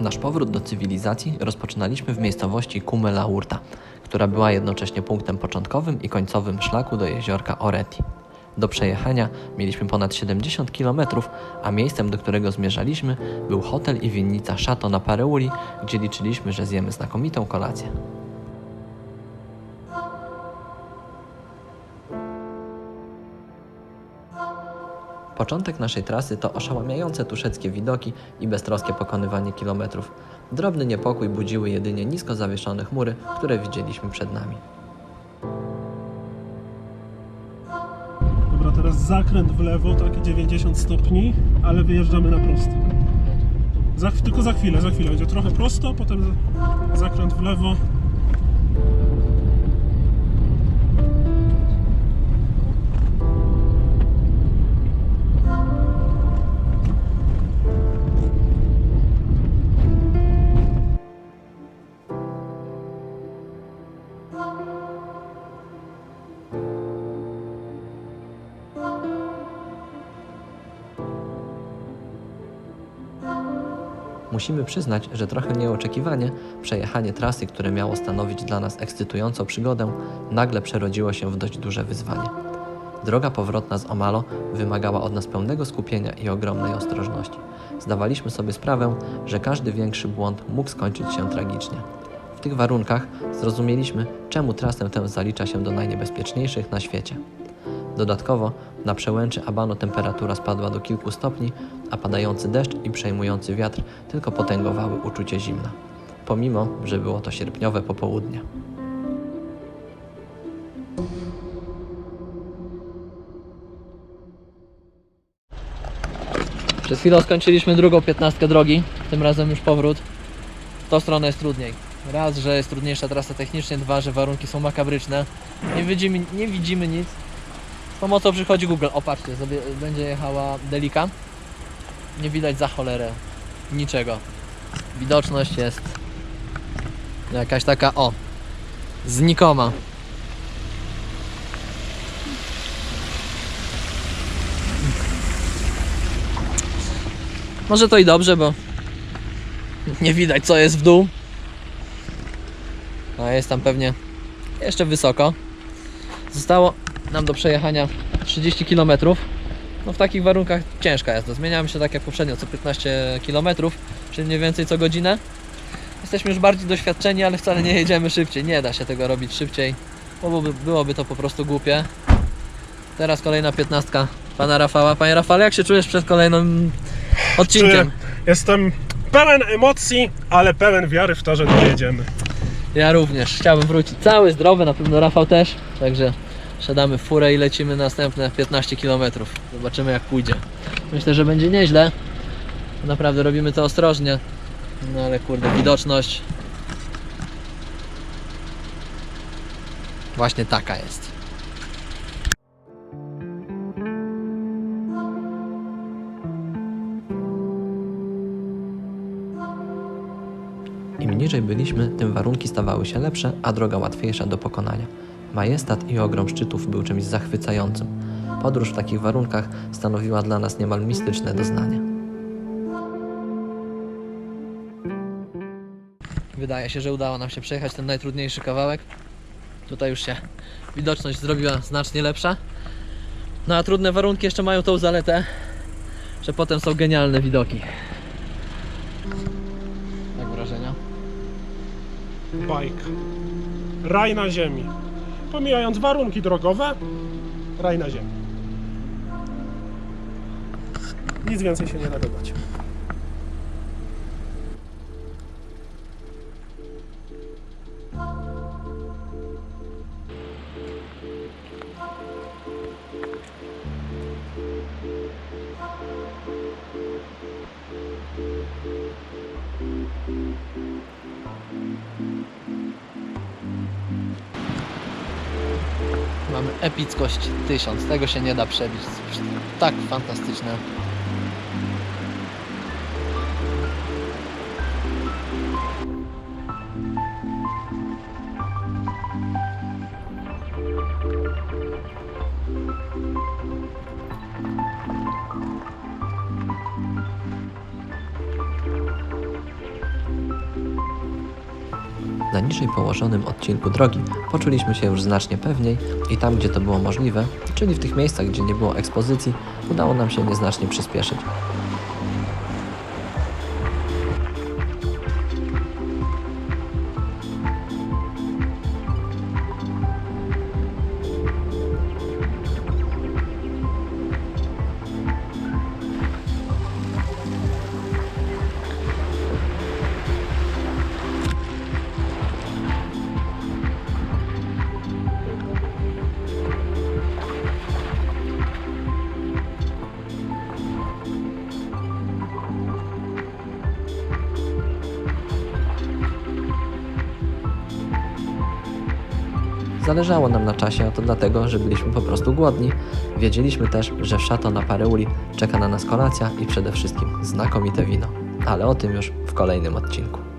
Nasz powrót do cywilizacji rozpoczynaliśmy w miejscowości Kumela Urta, która była jednocześnie punktem początkowym i końcowym szlaku do jeziorka Oreti. Do przejechania mieliśmy ponad 70 km, a miejscem, do którego zmierzaliśmy, był hotel i winnica Chateau na Pareuli, gdzie liczyliśmy, że zjemy znakomitą kolację. Początek naszej trasy to oszałamiające tuszeckie widoki i beztroskie pokonywanie kilometrów. Drobny niepokój budziły jedynie nisko zawieszone chmury, które widzieliśmy przed nami. Dobra, teraz zakręt w lewo, taki 90 stopni, ale wyjeżdżamy na prosto. Za, tylko za chwilę, za chwilę. Będzie trochę prosto, potem za- zakręt w lewo. Musimy przyznać, że trochę nieoczekiwanie przejechanie trasy, które miało stanowić dla nas ekscytującą przygodę, nagle przerodziło się w dość duże wyzwanie. Droga powrotna z Omalo wymagała od nas pełnego skupienia i ogromnej ostrożności. Zdawaliśmy sobie sprawę, że każdy większy błąd mógł skończyć się tragicznie. W tych warunkach zrozumieliśmy, czemu trasę tę zalicza się do najniebezpieczniejszych na świecie. Dodatkowo na przełęczy Abano temperatura spadła do kilku stopni, a padający deszcz i przejmujący wiatr tylko potęgowały uczucie zimna. Pomimo, że było to sierpniowe popołudnie. Przed chwilą skończyliśmy drugą piętnastkę drogi, tym razem już powrót. W tą stronę jest trudniej. Raz, że jest trudniejsza trasa technicznie, dwa, że warunki są makabryczne. Nie widzimy, nie widzimy nic. Pomocą przychodzi Google. O, patrzcie, sobie będzie jechała Delika. Nie widać za cholerę niczego. Widoczność jest jakaś taka, o, znikoma. Może to i dobrze, bo nie widać co jest w dół. A jest tam pewnie jeszcze wysoko. Zostało nam do przejechania 30 km. No w takich warunkach ciężka jazda. Zmieniamy się tak jak poprzednio, co 15 km, czyli mniej więcej co godzinę. Jesteśmy już bardziej doświadczeni, ale wcale nie jedziemy szybciej. Nie da się tego robić szybciej, bo byłoby, byłoby to po prostu głupie. Teraz kolejna 15 pana Rafała. Panie Rafale, jak się czujesz przed kolejnym odcinkiem? Czuję, jestem pełen emocji, ale pełen wiary w to, że dojedziemy. Ja również. Chciałbym wrócić cały, zdrowy, na pewno Rafał też. Także siadamy w furę i lecimy następne 15 km. Zobaczymy jak pójdzie. Myślę, że będzie nieźle. Naprawdę robimy to ostrożnie. No ale kurde, widoczność właśnie taka jest. Im niżej byliśmy, tym warunki stawały się lepsze, a droga łatwiejsza do pokonania. Majestat i ogrom szczytów był czymś zachwycającym. Podróż w takich warunkach stanowiła dla nas niemal mistyczne doznanie. Wydaje się, że udało nam się przejechać ten najtrudniejszy kawałek. Tutaj już się widoczność zrobiła znacznie lepsza. No a trudne warunki jeszcze mają tą zaletę, że potem są genialne widoki. Jak wrażenia? Bajka. Raj na ziemi. Pomijając warunki drogowe, raj na ziemi. Nic więcej się nie da dodać. Mamy epickość 1000, tego się nie da przebić. Tak fantastyczne. Na niżej położonym odcinku drogi poczuliśmy się już znacznie pewniej i tam, gdzie to było możliwe, czyli w tych miejscach, gdzie nie było ekspozycji, udało nam się nieznacznie przyspieszyć. Zależało nam na czasie, a to dlatego, że byliśmy po prostu głodni. Wiedzieliśmy też, że w Chateau na czeka na nas kolacja i przede wszystkim znakomite wino. Ale o tym już w kolejnym odcinku.